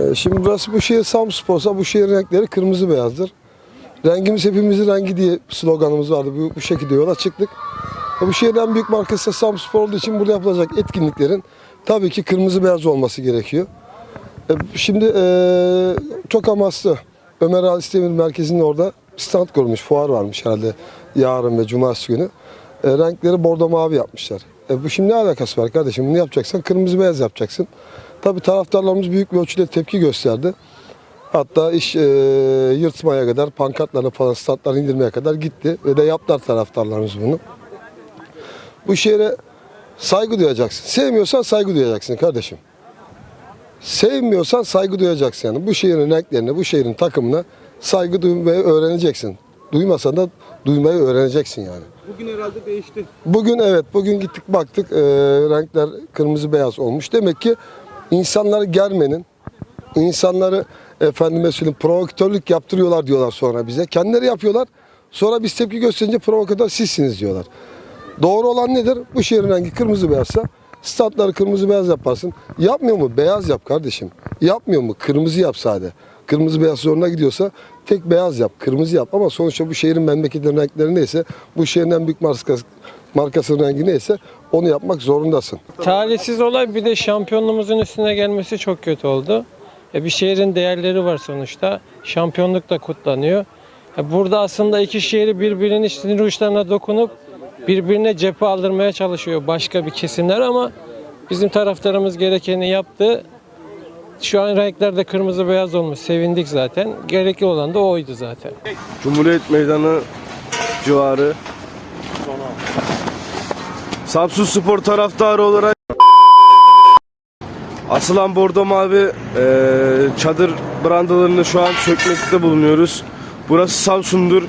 Ee, Şimdi burası bu şehir Samspor'sa bu şehrin renkleri kırmızı beyazdır. Rengimiz hepimizin rengi diye sloganımız vardı. Bu, bu şekilde yola çıktık. Bu şehrin en büyük markası Samspor olduğu için burada yapılacak etkinliklerin tabii ki kırmızı beyaz olması gerekiyor. E, Şimdi e, çok amaçlı Ömer Halis Demir Merkezi'nin orada stand kurmuş, fuar varmış herhalde yarın ve cumartesi günü. Renkleri bordo mavi yapmışlar. E, bu şimdi ne alakası var kardeşim? Bunu yapacaksan kırmızı beyaz yapacaksın. Tabii taraftarlarımız büyük bir ölçüde tepki gösterdi. Hatta iş e, yırtmaya kadar, pankartlarını falan statları indirmeye kadar gitti. Ve de yaptılar taraftarlarımız bunu. Bu şehre saygı duyacaksın. Sevmiyorsan saygı duyacaksın kardeşim. Sevmiyorsan saygı duyacaksın yani. Bu şehrin renklerine, bu şehrin takımına saygı duymayı öğreneceksin. Duymasan da duymayı öğreneceksin yani. Bugün herhalde değişti. Bugün evet bugün gittik baktık e, renkler kırmızı beyaz olmuş. Demek ki insanları germenin, insanları efendime söyleyeyim provokatörlük yaptırıyorlar diyorlar sonra bize. Kendileri yapıyorlar. Sonra biz tepki gösterince provokatör sizsiniz diyorlar. Doğru olan nedir? Bu şehrin rengi kırmızı beyazsa statları kırmızı beyaz yaparsın. Yapmıyor mu? Beyaz yap kardeşim. Yapmıyor mu? Kırmızı yap sade. Kırmızı beyaz zoruna gidiyorsa tek beyaz yap, kırmızı yap. Ama sonuçta bu şehrin memleketinin renkleri neyse, bu şehrin en büyük markası, markasının rengi neyse onu yapmak zorundasın. Talihsiz olay bir de şampiyonluğumuzun üstüne gelmesi çok kötü oldu. E bir şehrin değerleri var sonuçta. Şampiyonluk da kutlanıyor. E burada aslında iki şehri birbirinin sinir uçlarına dokunup birbirine cephe aldırmaya çalışıyor başka bir kesimler ama bizim taraftarımız gerekeni yaptı. Şu an renkler de kırmızı beyaz olmuş. Sevindik zaten. Gerekli olan da oydu zaten. Cumhuriyet Meydanı civarı. Samsun Spor taraftarı olarak asılan bordo mavi e, çadır brandalarını şu an sökmekte bulunuyoruz. Burası Samsun'dur.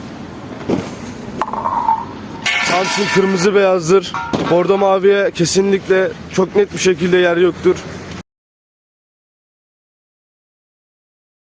Samsun kırmızı beyazdır. Bordo maviye kesinlikle çok net bir şekilde yer yoktur.